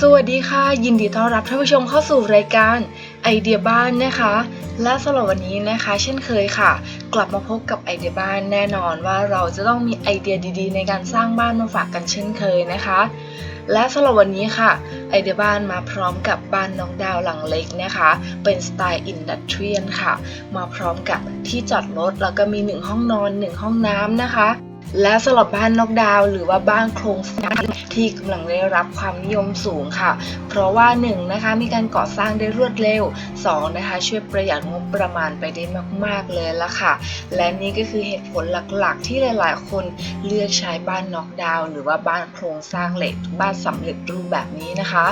สวัสดีค่ะ ยินดีต้อนรับท่านผู้ชมเข้าสู่รายการไอเดียบ้านนะคะ และสำหรับวันนี้นะคะ เช่นเคยค่ะ กลับมาพบกับไอเดียบ้านแน่นอนว่าเราจะต้องมีไอเดียดีๆ ในการสร้างบ้านมาฝากกันเช่นเคยนะคะ และสำหรับวันนี้ค่ะ ไอเดียบ้านมาพร้อมกับบ้านน้องดาวหลังเล็กนะคะ เป็นสไตล์อินดัสเทรียนค่ะ มาพร้อมกับที่จอดรถแล้วก็มีหนึ่งห้องนอนหนึ่งห้องน้ำนะคะ และสำหรับบ้านนอกดาวหรือว่าบ้านโครงสร้างที่กำลังได้รับความนิยมสูงค่ะ เพราะว่า1นงนะคะมีการก่อสร้างได้รวดเร็ว 2 นะคะช่วยประหยัดงบประมาณไปได้มาก ๆ เลยละค่ะ และนี่ก็คือเหตุผลหลักๆ ที่หลาย ๆ คนเลือกใช้บ้านนอกดาวหรือว่าบ้านโครงสร้างเหล็ก บ้านสำเร็จรูปแบบนี้นะคะ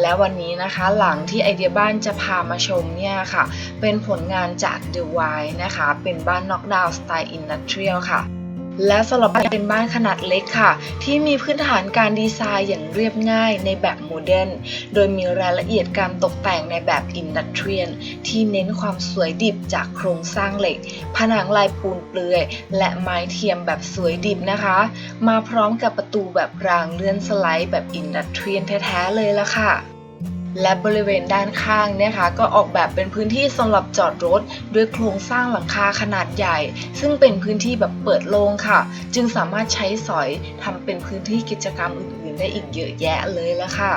และวันนี้นะคะหลังที่ไอเดียบ้านจะพามาชมเนี่ยค่ะ เป็นผลงานจาก The w i นะคะ เป็นบ้านนอกดาวสไตล์อินดัสเทรียลค่ะ และสำหรับบ้านเป็นบ้านขนาดเล็กค่ะ ที่มีพื้นฐานการดีไซน์อย่างเรียบง่ายในแบบโมเดิร์นโดยมีรายละเอียดการตกแต่งในแบบอินดัสเทรียลที่เน้นความสวยดิบจากโครงสร้างเหล็ก ผนังลายปูนเปลือย และไม้เทียมแบบสวยดิบนะคะ มาพร้อมกับประตูแบบรางเลื่อนสไลด์แบบอินดัสเทรียลแท้ๆเลยละค่ะ และบริเวณด้านข้างเนะคะ ก็ออกแบบเป็นพื้นที่สำหรับจอดรถ ด้วยโครงสร้างหลังคาขนาดใหญ่ ซึ่งเป็นพื้นที่แบบเปิดโล่งค่ะ จึงสามารถใช้สอยทำเป็นพื้นที่กิจกรรมอื่นๆ ได้อีกเยอะแยะเลยละค่ะ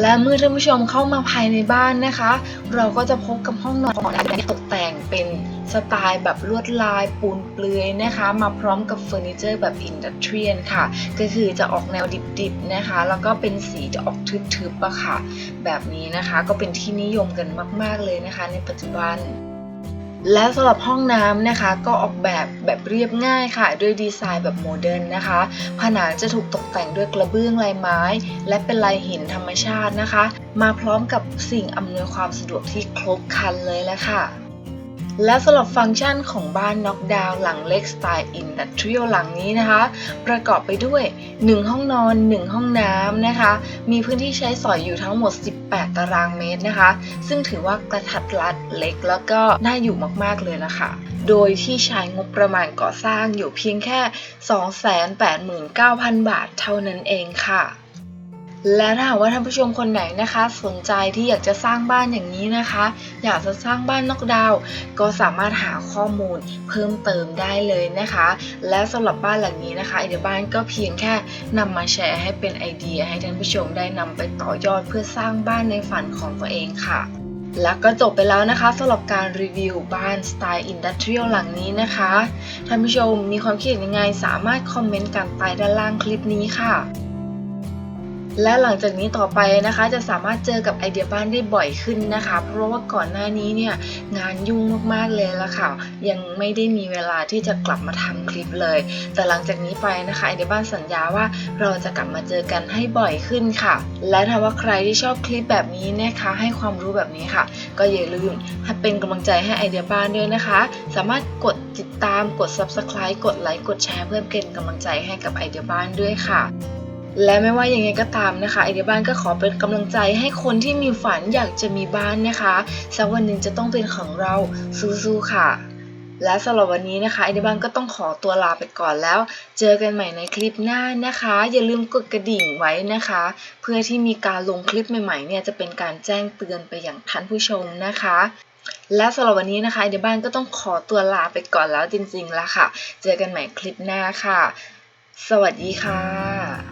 และเมื่อท่านผู้ชมเข้ามาภายในบ้านนะคะ เราก็จะพบกับห้องนอนที่ตกแต่งเป็น สไตล์แบบลวดลายปูนเปลือยนะคะ มาพร้อมกับเฟอร์นิเจอร์แบบอินดัสเทรียนค่ะ ก็คือจะออกแนวดิบๆนะคะ แล้วก็เป็นสีจะออกทึบๆอะค่ะ แบบนี้นะคะก็เป็นที่นิยมกันมาก ๆเลยนะคะ ในปัจจุบันและสำหรับห้องน้ำนะคะ ก็ออกแบบแบบเรียบง่ายค่ะ ด้วยดีไซน์แบบโมเดิร์นนะคะ ผนังจะถูกตกแต่งด้วยกระเบื้องลายไม้ และเป็นลายหินธรรมชาตินะคะ มาพร้อมกับสิ่งอำนวยความสะดวกที่ครบครันเลยแหละค่ะ และสำหรับฟังก์ชันของบ้านน็อกดาวน์หลังเล็กสไตล์อินดัสทรียลหลังนี้นะคะ ประกอบไปด้วย 1 ห้องนอน 1 ห้องน้ำนะคะ มีพื้นที่ใช้สอยอยู่ทั้งหมด 18 ตารางเมตรนะคะ ซึ่งถือว่ากระทัดรัดเล็กแล้วก็น่าอยู่มากๆเลยนะคะโดยที่ใช้งบประมาณก่อสร้างอยู่เพียงแค่ 289,000 บาทเท่านั้นเองค่ะ และถ้าหากว่าท่านผู้ชมคนไหนนะคะ สนใจที่อยากจะสร้างบ้านอย่างนี้นะคะ อยากจะสร้างบ้านนอกดาว ก็สามารถหาข้อมูลเพิ่มเติมได้เลยนะคะ และสำหรับบ้านหลังนี้นะคะไอเดียบ้านก็เพียงแค่นำมาแชร์ให้เป็นไอเดีย ให้ท่านผู้ชมได้นำไปต่อยอดเพื่อสร้างบ้านในฝันของตัวเองค่ะแล้วก็จบไปแล้วนะคะสำหรับการรีวิวบ้านสไตล์อินดัสเทรียลหลังนี้นะคะท่านผู้ชมมีความคิดเห็นยังไงสามารถคอมเมนต์กันใต้ด้านล่างคลิปนี้ค่ะ และหลังจากนี้ต่อไปนะคะ จะสามารถเจอกับไอเดียบ้านได้บ่อยขึ้นนะคะ เพราะว่าก่อนหน้านี้เนี่ยงานยุ่งมากๆเลยละค่ะ ยังไม่ได้มีเวลาที่จะกลับมาทำคลิปเลย แต่หลังจากนี้ไปนะคะไอเดียบ้านสัญญาว่าเราจะกลับมาเจอกันให้บ่อยขึ้นค่ะ และถ้าว่าใครที่ชอบคลิปแบบนี้นะคะ ให้ความรู้แบบนี้ค่ะ ก็อย่าลืมให้เป็นกำลังใจให้ไอเดียบ้านด้วยนะคะ สามารถกดติดตามกด subscribe กดไลค์กดแชร์เพื่อเป็นกำลังใจให้กับไอเดียบ้านด้วยค่ะ และไม่ว่าอยังไงก็ตามนะคะไอเดียบ้านก็ขอเป็นกำลังใจให้คนที่มีฝันอยากจะมีบ้านนะคะสักวันหนึ่งจะต้องเป็นของเราสู้ๆค่ะ และสำหรับวันนี้นะคะไอเดียบ้านก็ต้องขอตัวลาไปก่อนแล้ว เจอกันใหม่ในคลิปหน้านะคะ อย่าลืมกดกระดิ่งไว้นะคะ เพื่อที่มีการลงคลิปใหม่ๆเนี่ยจะเป็นการแจ้งเตือนไปอย่างท่านผู้ชมนะคะ และสำหรับวันนี้นะคะไอเดียบ้านก็ต้องขอตัวลาไปก่อนแล้วจริงๆแล้วค่ะ เจอกันใหม่คลิปหน้าค่ะ สวัสดีค่ะ